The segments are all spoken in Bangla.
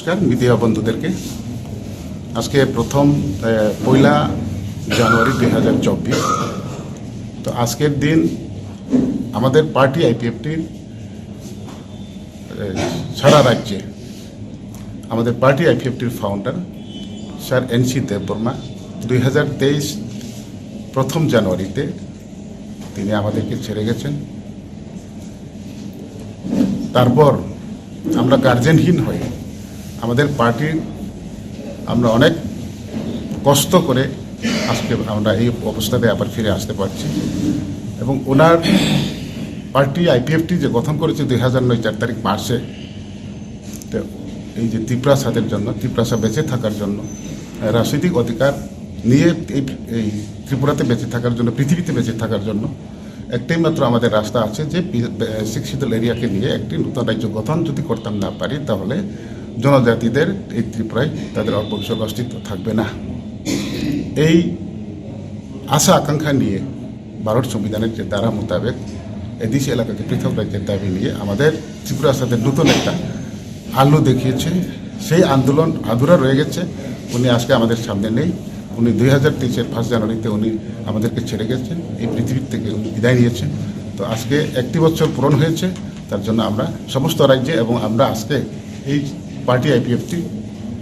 নমস্কার মিডিয়া বন্ধুদেরকে। আজকে প্রথম পয়লা জানুয়ারি দুই হাজার চব্বিশ। তো আজকের দিন আমাদের পার্টি আইপিএফটির সারা রাজ্যে আমাদের party আইপিএফটির founder sir N C Debbarma, দুই হাজার তেইশ প্রথম জানুয়ারিতে তিনি আমাদেরকে ছেড়ে গেছেন। তারপর আমরা গার্জেনহীন হয়ে আমাদের পার্টির আমরা অনেক কষ্ট করে আজকে আমরা এই অবস্থাতে আবার ফিরে আসতে পারছি। এবং ওনার পার্টি আইপিএফটি যে গঠন করেছে দুই হাজার নয় চার তারিখ মার্চে এই যে ত্রিপ্রাসাদের জন্য, ত্রিপ্রাসা বেঁচে থাকার জন্য রাজনৈতিক অধিকার নিয়ে এই এই ত্রিপুরাতে বেঁচে থাকার জন্য, পৃথিবীতে বেঁচে থাকার জন্য একটাই মাত্র আমাদের রাস্তা আছে যে শিক্ষিত এরিয়াকে নিয়ে একটি নতুন রাজ্য গঠন যদি করতাম না পারি, তাহলে জনজাতিদের এই ত্রিপুরায় তাদের ভবিষ্যৎ অস্তিত্ব থাকবে না। এই আশা আকাঙ্ক্ষা নিয়ে ভারত সংবিধানের যে ধারা মোতাবেক এদিশি এলাকাকে পৃথক রাজ্যের দাবি নিয়ে আমাদের ত্রিপুরার সাথে নতুন একটা আলো দেখিয়েছে। সেই আন্দোলন আধুরা রয়ে গেছে। উনি আজকে আমাদের সামনে নেই। উনি দুই হাজার তেইশের ফার্স্ট জানুয়ারিতে উনি আমাদেরকে ছেড়ে গেছেন। এই পৃথিবীর থেকে উনি বিদায় নিয়েছেন। তো আজকে একটি বছর পূরণ হয়েছে। তার জন্য আমরা সমস্ত রাজ্যে এবং আমরা আজকে এই পার্টি আইপিএফটি,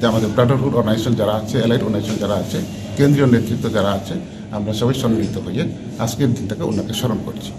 যে আমাদের ব্রাদারহুড অর্গানাইজেশন যারা আছে এলাইট অর্গানাইজেশন যারা আছে, কেন্দ্রীয় নেতৃত্ব যারা আছে, আমরা সবাই সম্মিলিত হয়ে আজকের দিনটাকে ওনাকে স্মরণ করছি।